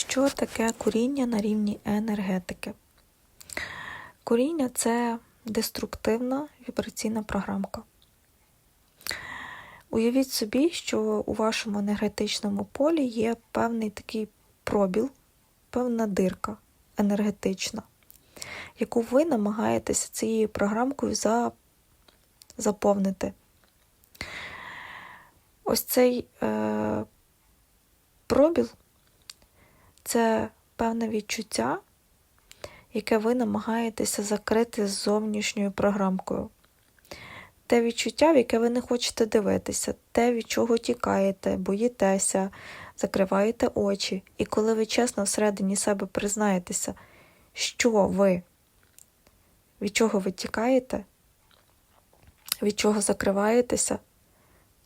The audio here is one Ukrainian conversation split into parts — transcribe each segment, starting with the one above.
Що таке куріння на рівні енергетики? Куріння це деструктивна вібраційна програмка. Уявіть собі, що у вашому енергетичному полі є певний такий пробіл, певна дирка енергетична, яку ви намагаєтеся цією програмкою за... заповнити. Ось цей е... пробіл це певне відчуття, яке ви намагаєтеся закрити з зовнішньою програмкою. Те відчуття, в яке ви не хочете дивитися, те, від чого тікаєте, боїтеся, закриваєте очі. І коли ви чесно всередині себе признаєтеся, що ви, від чого ви тікаєте, від чого закриваєтеся,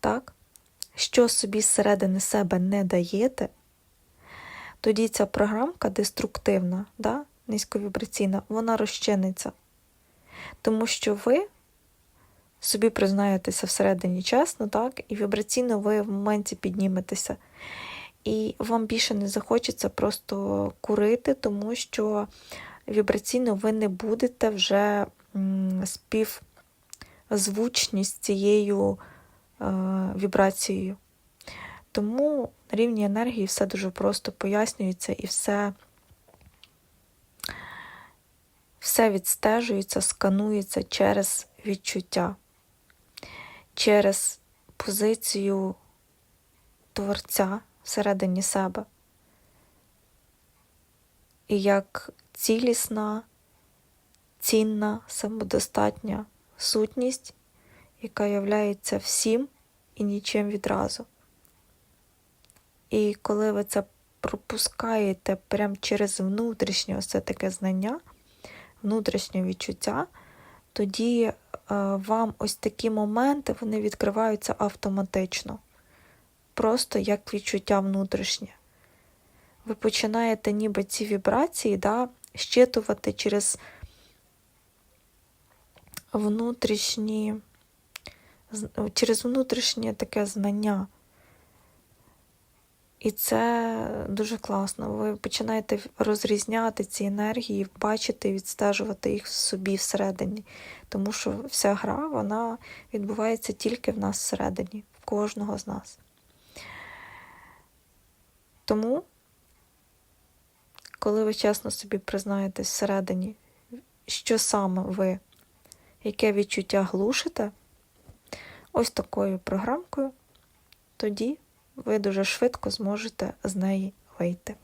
так? що собі зсередини себе не даєте, тоді ця програмка деструктивна, да, низьковібраційна, вона розчиниться. Тому що ви собі признаєтеся всередині чесно, так, і вібраційно ви в моменті підніметеся. І вам більше не захочеться просто курити, тому що вібраційно ви не будете вже співзвучні з цією е, вібрацією. Тому на рівні енергії все дуже просто пояснюється і все все відстежується, сканується через відчуття, через позицію творця всередині себе. І як цілісна, цінна, самодостатня сутність, яка являється всім і нічим відразу. І коли ви це пропускаєте прямо через внутрішнє все таке знання, внутрішнє відчуття, тоді е, вам ось такі моменти вони відкриваються автоматично. Просто як відчуття внутрішнє. Ви починаєте ніби ці вібрації да, щитувати через внутрішні, через внутрішнє таке знання. І це дуже класно. Ви починаєте розрізняти ці енергії, бачити відстежувати їх собі всередині. Тому що вся гра вона відбувається тільки в нас всередині, в кожного з нас. Тому, коли ви чесно собі признаєтесь всередині, що саме ви, яке відчуття глушите, ось такою програмкою, тоді ви дуже швидко зможете з неї вийти.